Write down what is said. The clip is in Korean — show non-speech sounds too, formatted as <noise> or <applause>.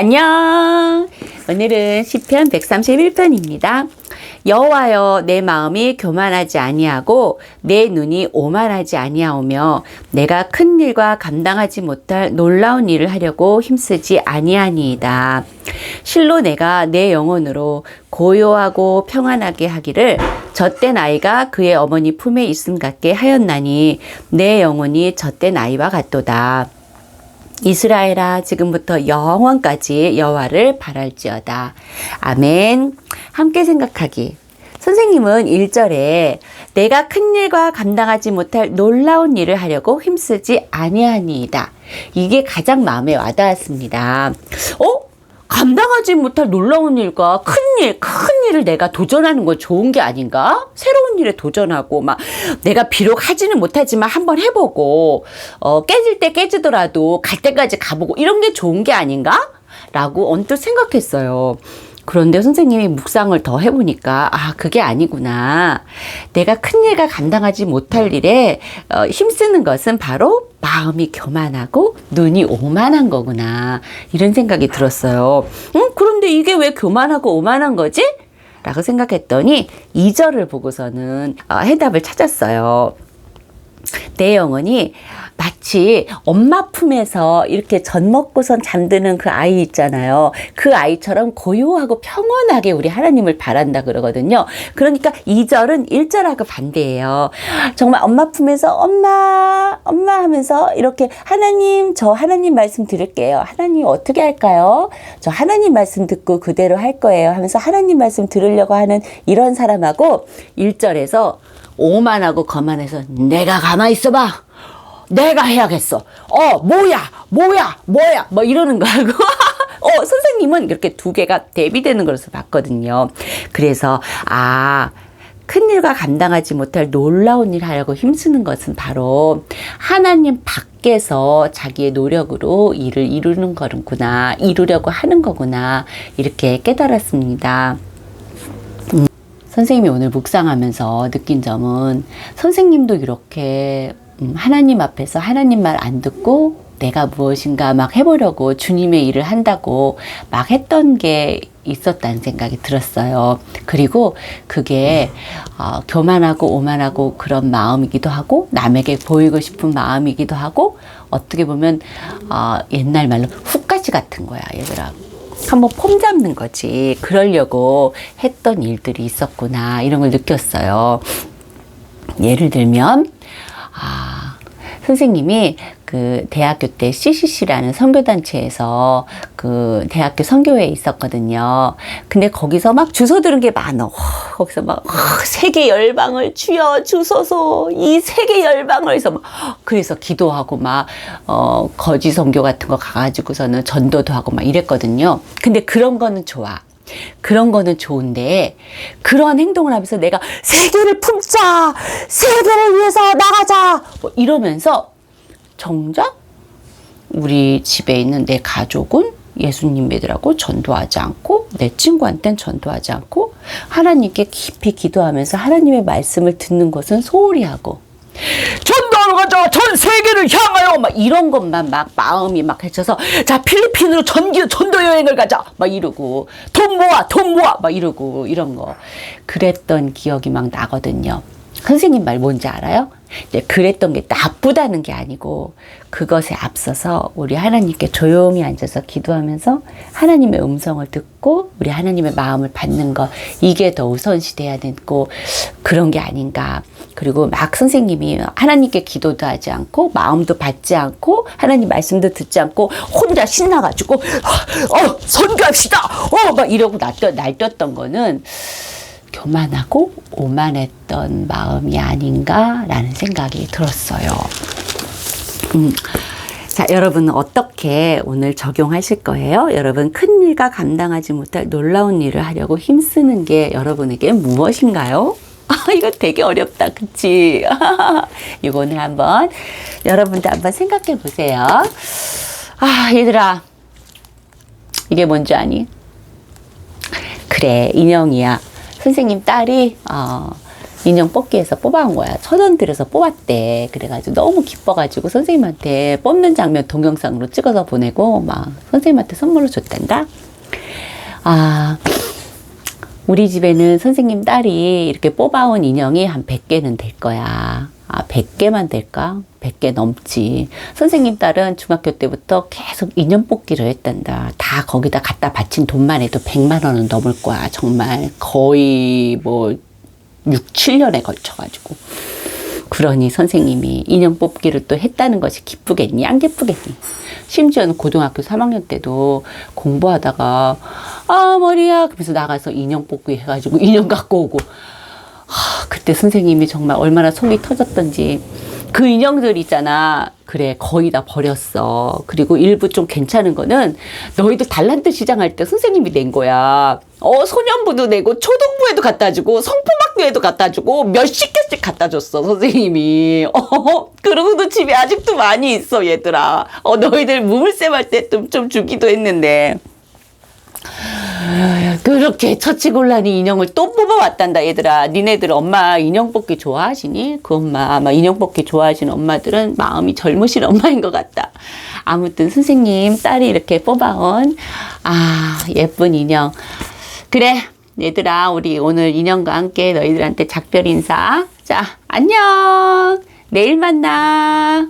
안녕. 오늘은 시편 131편입니다. 여호와여 내 마음이 교만하지 아니하고 내 눈이 오만하지 아니하오며 내가 큰 일과 감당하지 못할 놀라운 일을 하려고 힘쓰지 아니하니이다. 실로 내가 내 영혼으로 고요하고 평안하게 하기를 젖된 아이가 그의 어머니 품에 있음 같게 하였나니 내 영혼이 젖된 아이와 같도다. 이스라엘아 지금부터 영원까지 여호와를 바랄지어다. 아멘. 함께 생각하기. 선생님은 1절에 내가 큰 일과 감당하지 못할 놀라운 일을 하려고 힘쓰지 아니하니이다. 이게 가장 마음에 와닿았습니다. 어? 감당하지 못할 놀라운 일과 큰 일, 큰 일을 내가 도전하는 건 좋은 게 아닌가? 새로운 일에 도전하고, 막, 내가 비록 하지는 못하지만 한번 해보고, 어, 깨질 때 깨지더라도 갈 때까지 가보고, 이런 게 좋은 게 아닌가? 라고 언뜻 생각했어요. 그런데 선생님이 묵상을 더 해보니까, 아, 그게 아니구나. 내가 큰 일과 감당하지 못할 일에 어, 힘쓰는 것은 바로 마음이 교만하고 눈이 오만한 거구나. 이런 생각이 들었어요. 응? 그런데 이게 왜 교만하고 오만한 거지? 라고 생각했더니 2절을 보고서는 어, 해답을 찾았어요. 내 영혼이 마치 엄마 품에서 이렇게 젖 먹고선 잠드는 그 아이 있잖아요. 그 아이처럼 고요하고 평온하게 우리 하나님을 바란다 그러거든요. 그러니까 2절은 1절하고 반대예요. 정말 엄마 품에서 엄마, 엄마 하면서 이렇게 하나님, 저 하나님 말씀 들을게요. 하나님 어떻게 할까요? 저 하나님 말씀 듣고 그대로 할 거예요. 하면서 하나님 말씀 들으려고 하는 이런 사람하고 1절에서 오만하고 거만해서 내가 가만히 있어봐. 내가 해야겠어. 어, 뭐야, 뭐야, 뭐야, 뭐 이러는 거하고. <laughs> 어, 선생님은 이렇게 두 개가 대비되는 것으로 봤거든요. 그래서, 아, 큰일과 감당하지 못할 놀라운 일 하려고 힘쓰는 것은 바로 하나님 밖에서 자기의 노력으로 일을 이루는 거구나, 이루려고 하는 거구나, 이렇게 깨달았습니다. 선생님이 오늘 묵상하면서 느낀 점은 선생님도 이렇게 음, 하나님 앞에서 하나님 말 안 듣고 내가 무엇인가 막 해보려고 주님의 일을 한다고 막 했던 게 있었다는 생각이 들었어요. 그리고 그게 어, 교만하고 오만하고 그런 마음이기도 하고 남에게 보이고 싶은 마음이기도 하고 어떻게 보면 어, 옛날 말로 훅가지 같은 거야 얘들아. 한번 폼 잡는 거지. 그러려고 했던 일들이 있었구나. 이런 걸 느꼈어요. 예를 들면, 아, 선생님이 그 대학교 때 CCC라는 선교단체에서 그 대학교 선교회에 있었거든요. 근데 거기서 막 주소 들은 게 많어. 어, 거기서 막 어, 세계 열방을 주여 주소서 이 세계 열방을 해서 막 그래서 기도하고 막 어, 거지 선교 같은 거 가가지고서는 전도도 하고 막 이랬거든요. 근데 그런 거는 좋아. 그런 거는 좋은데 그러한 행동을 하면서 내가 세계를 품자 세계를 위해서 나가자 뭐 이러면서 정작 우리 집에 있는 내 가족은 예수님 믿으라고 전도하지 않고 내 친구한테는 전도하지 않고 하나님께 깊이 기도하면서 하나님의 말씀을 듣는 것은 소홀히 하고 전 도하러 가자 전 세계를 향하여 막 이런 것만 막 마음이 막 해쳐서 자 필리핀으로 전기 전도 여행을 가자 막 이러고 돈 모아 돈 모아 막 이러고 이런 거 그랬던 기억이 막 나거든요. 선생님 말 뭔지 알아요? 네, 그랬던 게 나쁘다는 게 아니고 그것에 앞서서 우리 하나님께 조용히 앉아서 기도하면서 하나님의 음성을 듣고 우리 하나님의 마음을 받는 것 이게 더 우선시 돼야 되고 그런 게 아닌가. 그리고 막 선생님이 하나님께 기도도 하지 않고 마음도 받지 않고 하나님 말씀도 듣지 않고 혼자 신나가지고 어 선교합시다 어 막 이러고 날뛰, 날뛰었던 거는 교만하고 오만했던 마음이 아닌가라는 생각이 들었어요. 음. 자, 여러분은 어떻게 오늘 적용하실 거예요? 여러분, 큰 일과 감당하지 못할 놀라운 일을 하려고 힘쓰는 게 여러분에게 무엇인가요? <laughs> 아, 이거 되게 어렵다. 그치? <laughs> 이거는 한번, 여러분도 한번 생각해 보세요. 아, 얘들아. 이게 뭔지 아니? 그래, 인형이야. 선생님 딸이 어, 인형 뽑기에서 뽑아온 거야. 천 원 들여서 뽑았대. 그래가지고 너무 기뻐가지고 선생님한테 뽑는 장면 동영상으로 찍어서 보내고 막 선생님한테 선물로 줬단다. 아, 우리 집에는 선생님 딸이 이렇게 뽑아온 인형이 한 100개는 될 거야. 아, 100개만 될까? 100개 넘지. 선생님 딸은 중학교 때부터 계속 인형 뽑기를 했단다. 다 거기다 갖다 바친 돈만 해도 100만 원은 넘을 거야. 정말 거의 뭐 6, 7년에 걸쳐가지고. 그러니 선생님이 인형 뽑기를 또 했다는 것이 기쁘겠니? 안 기쁘겠니? 심지어는 고등학교 3학년 때도 공부하다가 아 머리야. 그러면서 나가서 인형 뽑기 해가지고 <laughs> 인형 갖고 오고. 하, 그때 선생님이 정말 얼마나 속이 터졌던지. 그 인형들 있잖아. 그래, 거의 다 버렸어. 그리고 일부 좀 괜찮은 거는 너희들 달란트 시장할 때 선생님이 낸 거야. 어, 소년부도 내고 초등부에도 갖다 주고 성품학교에도 갖다 주고 몇십 개씩 갖다 줬어, 선생님이. <laughs> 어, 그러고도 집에 아직도 많이 있어, 얘들아. 어, 너희들 무물쌤 할 때 좀좀 주기도 했는데. 그렇게 처치곤란이 인형을 또 뽑아왔단다 얘들아. 니네들 엄마 인형 뽑기 좋아하시니? 그 엄마 아마 인형 뽑기 좋아하시는 엄마들은 마음이 젊으신 엄마인 것 같다. 아무튼 선생님 딸이 이렇게 뽑아온 아 예쁜 인형. 그래 얘들아 우리 오늘 인형과 함께 너희들한테 작별 인사. 자 안녕. 내일 만나